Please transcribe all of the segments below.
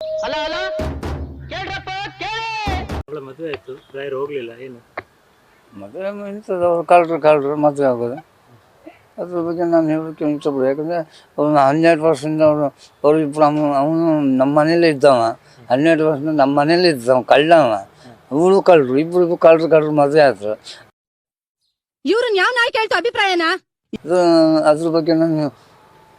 Hello hello ಕೇಳ್ರಪ್ಪ ಕೇಳಿ. ಅವಳ ಮದುವೆ ಆಯ್ತು. ಡ್ರೈವರ್ ಹೋಗ್ಲಿಲ್ಲ ಏನು? ಮದುವೆ ಇಂಥದ್ದು ಅವ್ರು ಕಳ್ರು ಕಳ್ರು ಮದುವೆ ಆಗೋದು. ಅದ್ರ ಬಗ್ಗೆ ನಾನು ಹೇಳೋಕ್ಕೆ ಇಷ್ಟಪಡ ಯಾಕಂದರೆ ಅವನು ಹನ್ನೆರಡು ವರ್ಷದಿಂದ ಅವರು ಅವ್ರು ಇಬ್ಬರು ಅವನು ಅವನು ನಮ್ಮ ಮನೇಲೇ ಇದ್ದವ. ಹನ್ನೆರಡು ವರ್ಷದಿಂದ ನಮ್ಮ ಮನೇಲೇ ಇದ್ದವ ಕಳ್ಳವ. ಇವಳು ಕಳ್ಳರು ಇಬ್ಬರು ಇಬ್ಬರು ಕಳ್ಳರು ಕಳ್ಳರು ಮದುವೆ ಆದ್ರು ಇವ್ರನ್ನ ಯಾವ ನಾಯಿ ಕೇಳ್ತು ಅಭಿಪ್ರಾಯನ? ಇದು ಅದ್ರ ಬಗ್ಗೆ ನಾನು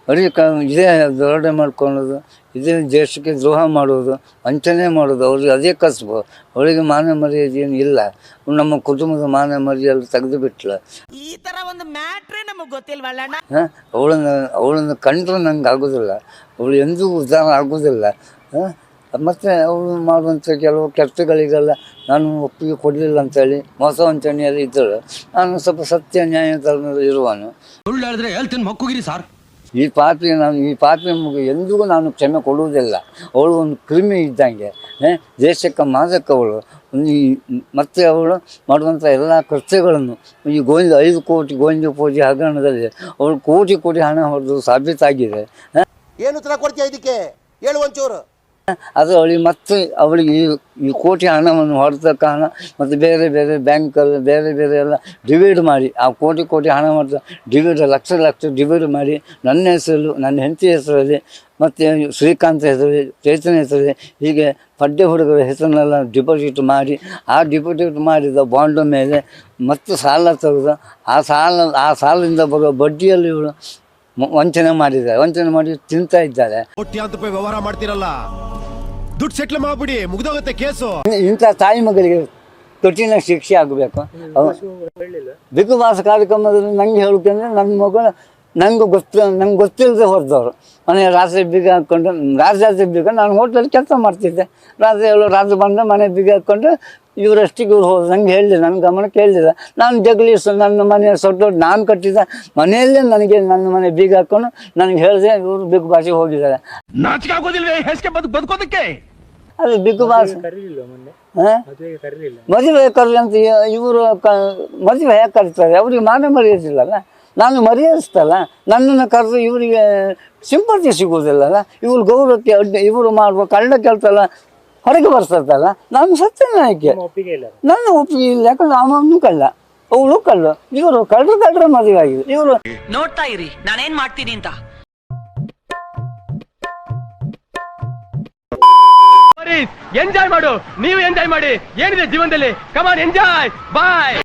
ಬರೀ ಕ ಇದೇ ದೊರಡೆ ಮಾಡ್ಕೊಳ್ಳೋದು ಇದೇ ದೇಶಕ್ಕೆ ದ್ರೋಹ ಮಾಡೋದು ವಂಚನೆ ಮಾಡೋದು ಅವ್ರಿಗೆ ಅದೇ ಕಸಬು. ಅವಳಿಗೆ ಮಾನ ಮರ್ಯಾದೆ ಏನು ಇಲ್ಲ. ನಮ್ಮ ಕುಟುಂಬದ ಮಾನ ಮರ್ಯಾದೆ ತೆಗೆದು ಬಿಟ್ಲ. ಈ ತರ ಒಂದು ಮ್ಯಾಟ್ರೆ ನಮಗೆ ಗೊತ್ತಿಲ್ವಲ್ಲ ಹಾಂ? ಅವಳನ್ನು ಅವಳನ್ನು ಕಂಡ್ರೆ ನಂಗೆ ಆಗೋದಿಲ್ಲ. ಅವಳು ಎಂದೂ ಉದ್ಧಾರ ಆಗೋದಿಲ್ಲ. ಹಾಂ? ಮತ್ತು ಅವಳು ಮಾಡುವಂಥ ಕೆಲವು ಕೆಲಸಗಳಿಗೆಲ್ಲ ನಾನು ಒಪ್ಪಿಗೆ ಕೊಡಲಿಲ್ಲ ಅಂತೇಳಿ ಮೋಸ ವಂಚನೆಯಲ್ಲಿ ಇದ್ದಳು. ನಾನು ಸ್ವಲ್ಪ ಸತ್ಯ ನ್ಯಾಯ ಧರ್ಮದಲ್ಲಿ ಇರುವನು. ಸುಳ್ಳು ಹೇಳಿದ್ರೆ ಹೇಳ್ತೀನಿ ಮಕ್ಕುಗಿರಿ ಸಾರ್. ಈ ಪಾತ್ರೆ ನಾನು, ಈ ಪಾತ್ರೆ ಎಂದಿಗೂ ನಾನು ಕ್ಷಮೆ ಕೊಡುವುದಿಲ್ಲ. ಅವಳು ಒಂದು ಕ್ರಿಮಿ ಇದ್ದಂಗೆ ದೇಶಕ್ಕೆ ಮಾದಕ ಅವಳು ಒಂದು ಈ, ಮತ್ತೆ ಅವಳು ಮಾಡುವಂಥ ಎಲ್ಲ ಕೃತ್ಯಗಳನ್ನು, ಈ ಗೋವಿಂದ ಐದು ಕೋಟಿ, ಗೋವಿಂದ ಪೂಜೆ ಹಗರಣದಲ್ಲಿ ಅವಳು ಕೋಟಿ ಕೋಟಿ ಹಣ ಹೊಡೆದು ಸಾಬೀತಾಗಿದೆ ಏನು ಉತ್ತರ ಕೊಡ್ತೀಯ ಇದಕ್ಕೆ? ಹೇಳು ಒಂಚೂರು. ಅದು ಅವಳಿಗೆ ಮತ್ತೆ ಅವಳಿಗೆ ಈ ಕೋಟಿ ಹಣವನ್ನು ಹೊಡೆದ ಕಾರಣ ಮತ್ತು ಬೇರೆ ಬೇರೆ ಬ್ಯಾಂಕಲ್ಲಿ ಬೇರೆ ಬೇರೆ ಎಲ್ಲ ಡಿವೈಡ್ ಮಾಡಿ, ಆ ಕೋಟಿ ಕೋಟಿ ಹಣ ಮಾಡಿದ ಡಿವೈಡ್ ಲಕ್ಷ ಲಕ್ಷ ಡಿವೈಡ್ ಮಾಡಿ ನನ್ನ ಹೆಸರು, ನನ್ನ ಹೆಂಡತಿ ಹೆಸರಲ್ಲಿ ಮತ್ತು ಶ್ರೀಕಾಂತ್ ಹೆಸರಲ್ಲಿ, ಚೈತನ್ಯ ಹೆಸರಲ್ಲಿ ಹೀಗೆ ಪಡ್ಡೆ ಹುಡುಗರ ಹೆಸರನ್ನೆಲ್ಲ ಡಿಪಾಸಿಟ್ ಮಾಡಿ, ಆ ಡಿಪಾಸಿಟ್ ಮಾಡಿದ ಬಾಂಡ್ ಮೇಲೆ ಮತ್ತೆ ಸಾಲ ತೆಗೆದು ಆ ಸಾಲ, ಆ ಸಾಲದಿಂದ ಬರುವ ಬಡ್ಡಿಯಲ್ಲಿ ಇವಳು ವಂಚನೆ ಮಾಡಿದ್ದಾರೆ, ವಂಚನೆ ಮಾಡಿ ತಿಂತಾ ಇದ್ದಾರೆ. ವ್ಯವಹಾರ ಮಾಡ್ತಿರಲ್ಲ. ದುಡ್ಡು ಸೆಟ್ಲ್ ಮಾಡ್ಬಿಡಿ, ಮುಗ್ದೋಗುತ್ತೆ ಕೇಸು. ಇಂಥ ತಾಯಿ ಮಗಳಿಗೆ ಕಠಿಣ ಶಿಕ್ಷೆ ಆಗಬೇಕು. ಬಾಸ್ ಕಾರ್ಯಕ್ರಮದಲ್ಲಿ ನಂಗೆ ಅಂದ್ರೆ ನನ್ನ ಮಗಳು ನಂಗೆ ಗೊತ್ತ, ನಂಗೆ ಗೊತ್ತಿಲ್ಲದೆ ಹೊರದವರು. ಮನೆ ರಾತ್ರಿ ಬೀಗ ಹಾಕ್ಕೊಂಡು, ರಾತ್ರಿ ಬೀಗ ನಾನು ಹೋಟ್ಲಲ್ಲಿ ಕೆಲಸ ಮಾಡ್ತಿದ್ದೆ. ರಾತ್ರಿ ಹೇಳು ರಾತ್ರಿ ಬಂದು ಮನೆ ಬೀಗ ಹಾಕ್ಕೊಂಡು ಇವರಷ್ಟಿಗೆ ಇವ್ರು ಹೋದ್ರು ನಂಗೆ ಹೇಳಿದೆ ನನ್ನ ಗಮನಕ್ಕೆ ಹೇಳಿಲ್ಲ ನಾನು ಜಗಲಿ ನನ್ನ ಮನೆ ಸೊಟ್ಟು ನಾನು ಕಟ್ಟಿದ ಮನೆಯಲ್ಲೇ ನನಗೆ ನನ್ನ ಮನೆ ಬೀಗ ಹಾಕೊಂಡು ನನಗೆ ಹೇಳಿದೆ ಇವರು ಬಿಗ್ ಬಾಸಿಗೆ ಹೋಗಿದ್ದಾರೆ. ಅದು ಬಿಗ್ ಬಾಸ್. ಮದುವೆ ಕರ್ಲಿ ಅಂತ ಇವರು ಕ ಮದುವೆ ಹೇಗೆ ಕರೀತಾರೆ? ಅವ್ರಿಗೆ ಮಾನ ಮರ್ಯಾದಿಲ್ಲಲ್ಲ? ನಾನು ಮರ್ಯಾದಿಸ್ತಲ್ಲ? ನನ್ನನ್ನು ಕರೆದು ಇವರಿಗೆ ಸಿಂಪತಿ ಸಿಗೋದಿಲ್ಲಲ್ಲ ಇವ್ರು ಗೌರವಕ್ಕೆ ಅಡ್ಡಿ ಇವರು ಮಾಡುವ ಕಳ್ಳ ಕೆಲಸ ಎಲ್ಲ ಹೊರಗೆ ಬರ್ತದಲ್ಲ ನಾನು ಒಪ್ಪಿಗೆ ಇಲ್ಲ. ನನ್ನ ಒಪ್ಪಿಗೆ ಇಲ್ಲ ಯಾಕಂದ್ರೆ ಅವನು ಕಳ್ಳ ಅವಳು ಕಳ್ಳ. ಇವರು ಕಳ್ಳರು ಕಳ್ಳರ ಮದುವೆ ಆಗಿದೆ. ಇವರು ನೋಡ್ತಾ ಇರಿ ನಾನೇನ್ ಮಾಡ್ತೀನಿ ಅಂತ. ಎಂಜಾಯ್ ಮಾಡು. ನೀವು ಎಂಜಾಯ್ ಮಾಡಿ. ಏನಿದೆ ಜೀವನದಲ್ಲಿ? ಕಮಾನ್ ಎಂಜಾಯ್ ಬಾಯ್